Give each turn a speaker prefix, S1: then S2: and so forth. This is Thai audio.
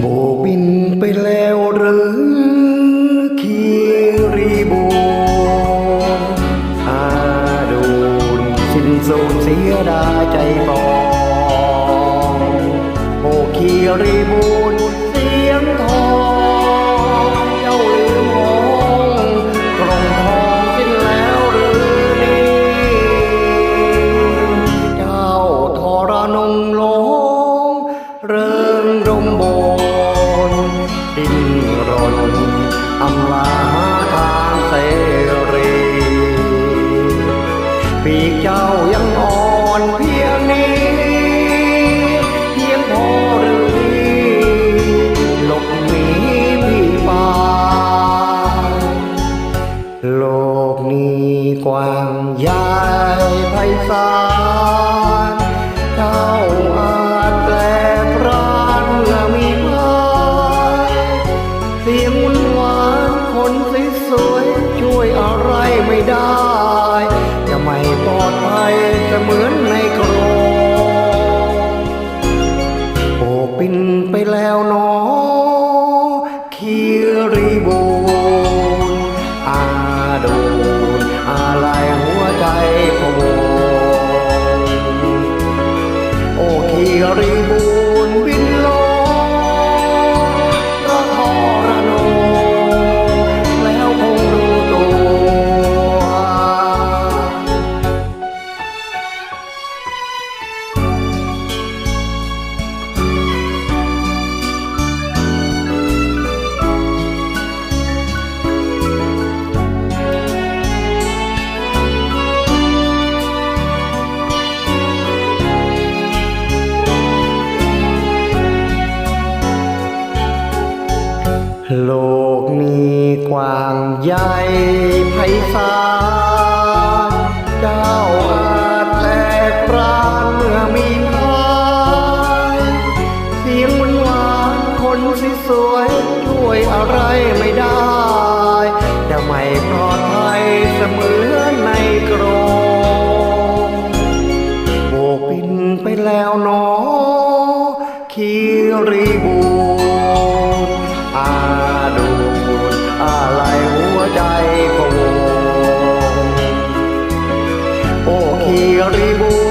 S1: โบบินไปแล้วหรือคีรีบูอาดูนสิ้นสูญเสียดาใจปองโอคีรีบูนเสียงทอง อำลาหาทางเสรี ปีกเจ้ายังอ่อนเพียงนี้ เพียงพอหรือหลบหนีพี่ไปโลกนี้กว้างใหญ่ไพศาลเจ้า โโลกนี้กว้างใหญ่ไพศาลเจ้าอาจแตปรานเมื่อมีพายเสียงมันหวานคนสิสวยช่วยอะไรไม่ได้แต่ไม่ปลอดภัยเสมือในกรงโบกบินไปแล้วเนอคีรีบู 오히려 리보